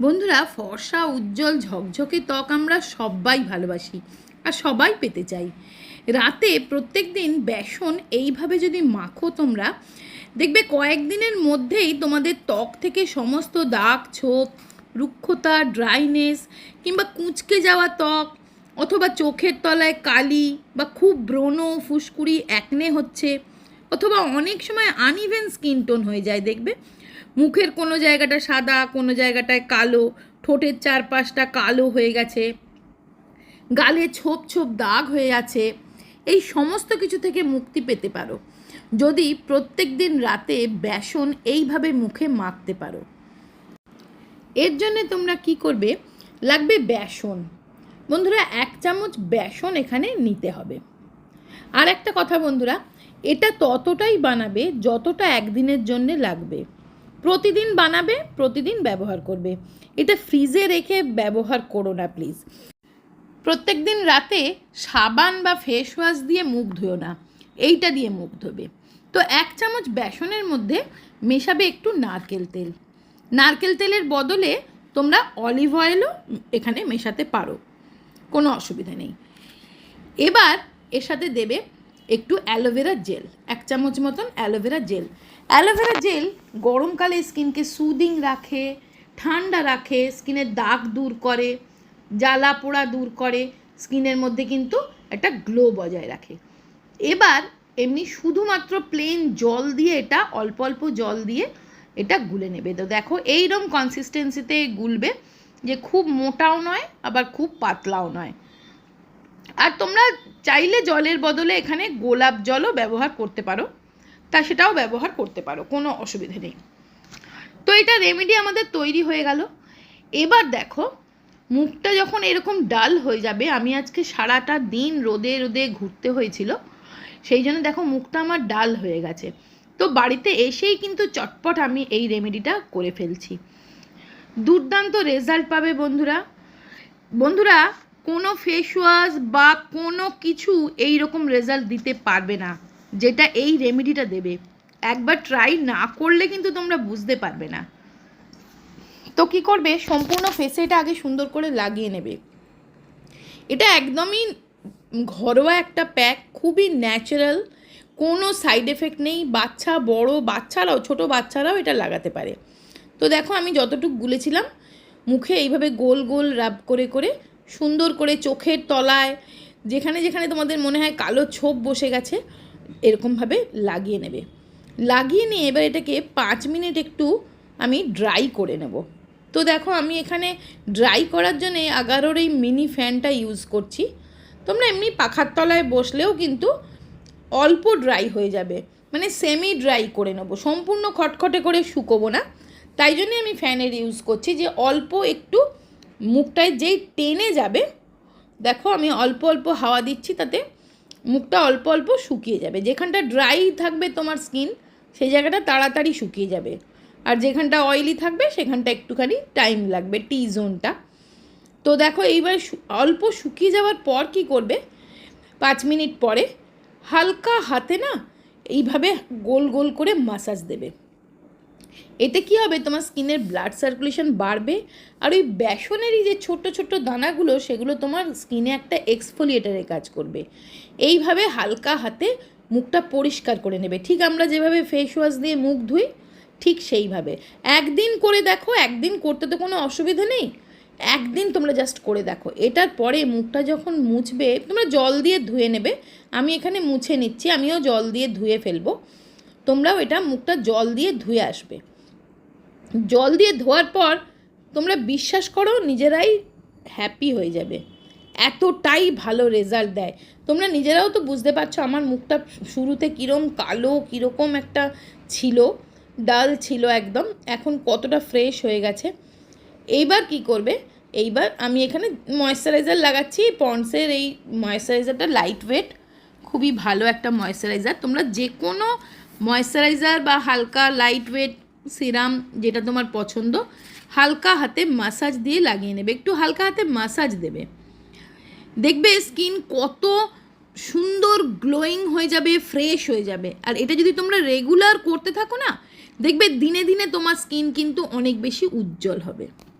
বন্ধুরা, ফর্সা, উজ্জ্বল, ঝকঝকে ত্বক আমরা সবাই ভালোবাসি আর সবাই পেতে চাই। রাতে প্রত্যেক দিন বেসন এইভাবে যদি মাখো তোমরা, দেখবে কয়েকদিনের মধ্যেই তোমাদের ত্বক থেকে সমস্ত দাগ, ছোপ, রুক্ষতা, ড্রাইনেস কিংবা কুঁচকে যাওয়া ত্বক অথবা চোখের তলায় কালি বা খুব ব্রণ, ফুসকুড়ি, একনে হচ্ছে অথবা অনেক সময় আনইভেন স্কিন টোন হয়ে যায়, দেখবে? মুখের কোনো জায়গাটা সাদা, কোনো জায়গাটায় কালো, ঠোঁটের চারপাশটা কালো হয়ে গেছে। গালে ছোপ ছোপ দাগ হয়ে আছে। এই সমস্ত কিছু থেকে মুক্তি পেতে পারো। যদি প্রত্যেক দিন রাতে বেসন এইভাবে মুখে মাখতে পারো। এর জন্য তোমরা কি করবে? লাগবে বেসন। বন্ধুরা, এক চামচ বেসন এখানে নিতে হবে। আর একটা কথা বন্ধুরা, এটা ততটাই বানাবে যতটা একদিনের জন্য লাগবে। প্রতিদিন বানাবে, প্রতিদিন ব্যবহার করবে। এটা ফ্রিজে রেখে ব্যবহার করো না প্লিজ প্রত্যেক দিন রাতে সাবান বা ফেস ওয়াশ দিয়ে মুখ ধুও না। এইটা দিয়ে মুখ ধোবে। তো এক চামচ বেসনের মধ্যে মেশাবে একটু নারকেল তেল। নারকেল তেলের বদলে তোমরা অলিভ অয়েলও এখানে মেশাতে পারো। কোনো অসুবিধা নেই। এবার এর সাথে দেবে একটু অ্যালোভেরা জেল এক চামচ মতন অ্যালোভেরা জেল অ্যালোভেরা জেল গরমকালে স্কিনকে সুদিং রাখে, ঠান্ডা রাখে স্কিনের দাগ দূর করে, জ্বালা পোড়া দূর করে, স্কিনের মধ্যে কিন্তু একটা গ্লো বজায় রাখে। এবার এমনি শুধুমাত্র প্লেন জল দিয়ে এটা, অল্প অল্প জল দিয়ে এটা গুলে নেবে। তো দেখো এইরকম কনসিস্টেন্সিতে গুলবে যে খুব মোটাও নয়, আবার খুব পাতলাও নয়। আর তোমরা চাইলে জলের বদলে এখানে গোলাপ জলও ব্যবহার করতে পারো, তা সেটাও ব্যবহার করতে পারো, কোনো অসুবিধে নেই। তো এটা রেমেডি আমাদের তৈরি হয়ে গেল। এবার দেখো, মুখটা যখন এরকম ডাল হয়ে যাবে, আমি আজকে সারাটা দিন রোদে রোদে ঘুরতে হয়েছিল, সেই জন্য দেখো মুখটা আমার ডাল হয়ে গেছে। তো বাড়িতে এসেই কিন্তু চটপট আমি এই রেমেডিটা করে ফেলছি। দুর্দান্ত রেজাল্ট পাবে বন্ধুরা। বন্ধুরা কোনো ফেস ওয়াশ বা কোনো কিছু এই রকম রেজাল্ট দিতে পারবে না, যেটা এই রেমেডিটা দেবে। একবার ট্রাই না করলে কিন্তু তোমরা বুঝতে পারবে না। তো কি করবে? সম্পূর্ণ ফেসে এটা আগে সুন্দর করে লাগিয়ে নেবে। এটা একদমই ঘরোয়া একটা প্যাক খুবই ন্যাচারাল কোনো সাইড এফেক্ট নেই। বাচ্চা বড়, বাচ্চারাও, ছোট বাচ্চারাও এটা লাগাতে পারে। তো দেখো আমি যতটুকু গুলেছিলাম, মুখে এইভাবে গোল গোল রাব করে করে সুন্দর করে চোখের তলায়, যেখানে যেখানে তোমাদের মনে হয় কালো ছোপ বসে গেছে, এরকমভাবে লাগিয়ে নেবে। লাগিয়ে নিয়ে এবার এটাকে পাঁচ মিনিট একটু আমি ড্রাই করে নেব। তো দেখো, আমি এখানে ড্রাই করার জন্যে আগারোর এই মিনি ফ্যানটা ইউজ করছি। তোমরা এমনি পাখার তলায় বসলেও কিন্তু অল্প ড্রাই হয়ে যাবে। মানে সেমি ড্রাই করে নেব। সম্পূর্ণ খটখটে করে শুকোবো না। তাই জন্যে আমি ফ্যানের ইউজ করছি যে অল্প একটু মুখটায় যেই টেনে যাবে, দেখো আমি অল্প অল্প হাওয়া দিচ্ছি তাতে, মুখটা অল্প অল্প শুকিয়ে যাবে। যেখানটা ড্রাই থাকবে তোমার স্কিন সেই জায়গাটা তাড়াতাড়ি শুকিয়ে যাবে। আর যেখানটা অয়েলি থাকবে, সেখানটা একটুখানি টাইম লাগবে টি। জোনটা তো দেখো এইবার অল্প শুকিয়ে যাওয়ার পর কি করবে? পাঁচ মিনিট পরে হালকা হাতে না, এইভাবে গোল গোল করে মাসাজ দেবে। এতে কি হবে? তোমার স্কিনের ব্লাড সার্কুলেশন বাড়বে আর ওই বেসনেরই যে ছোট্ট ছোট্ট দানাগুলো, সেগুলো তোমার স্কিনে একটা এক্সফোলিয়েটারের কাজ করবে। এইভাবে হালকা হাতে মুখটা পরিষ্কার করে নেবে। ঠিক আমরা যেভাবে ফেস ওয়াশ দিয়ে মুখ ধুই, ঠিক সেইভাবে। একদিন করে দেখো, একদিন করতে তো কোনো অসুবিধা নেই। একদিন তোমরা জাস্ট করে দেখো। এটার পরে মুখটা যখন মুছবে, তোমরা জল দিয়ে ধুয়ে নেবে। আমি এখানে মুছে নিচ্ছি, আমিও জল দিয়ে ধুয়ে ফেলব। তোমরাও এটা মুখটা জল দিয়ে ধুয়ে আসবে। জল দিয়ে ধোয়ার পর তোমরা বিশ্বাস করো, নিজেরাই হ্যাপি হয়ে যাবে। এতটাই ভালো রেজাল্ট দেয়। তোমরা নিজেরাও তো বুঝতে পারছ আমার মুখটা শুরুতে কীরকম কালো, কীরকম একটা ছিল ডাল ছিল একদম, এখন কতটা ফ্রেশ হয়ে গেছে। এইবার কি করবে? এইবার আমি এখানে ময়শ্চারাইজার লাগাচ্ছি পন্ডসের এই ময়শ্চারাইজারটা লাইট ওয়েট খুবই ভালো একটা ময়শ্চারাইজার তোমরা যে কোনো ময়শ্চারাইজার বা হালকা লাইট ওয়েট সিরাম যেটা তোমার পছন্দ, হালকা হাতে মাসাজ দিয়ে লাগিয়ে নেবে। একটু হালকা হাতে মাসাজ দেবে। দেখবে স্কিন কত সুন্দর গ্লোয়িং হয়ে যাবে ফ্রেশ হয়ে যাবে। আর এটা যদি তোমরা রেগুলার করতে থাকো না, দেখবে দিনে দিনে তোমার স্কিন কিন্তু অনেক বেশি উজ্জ্বল হবে।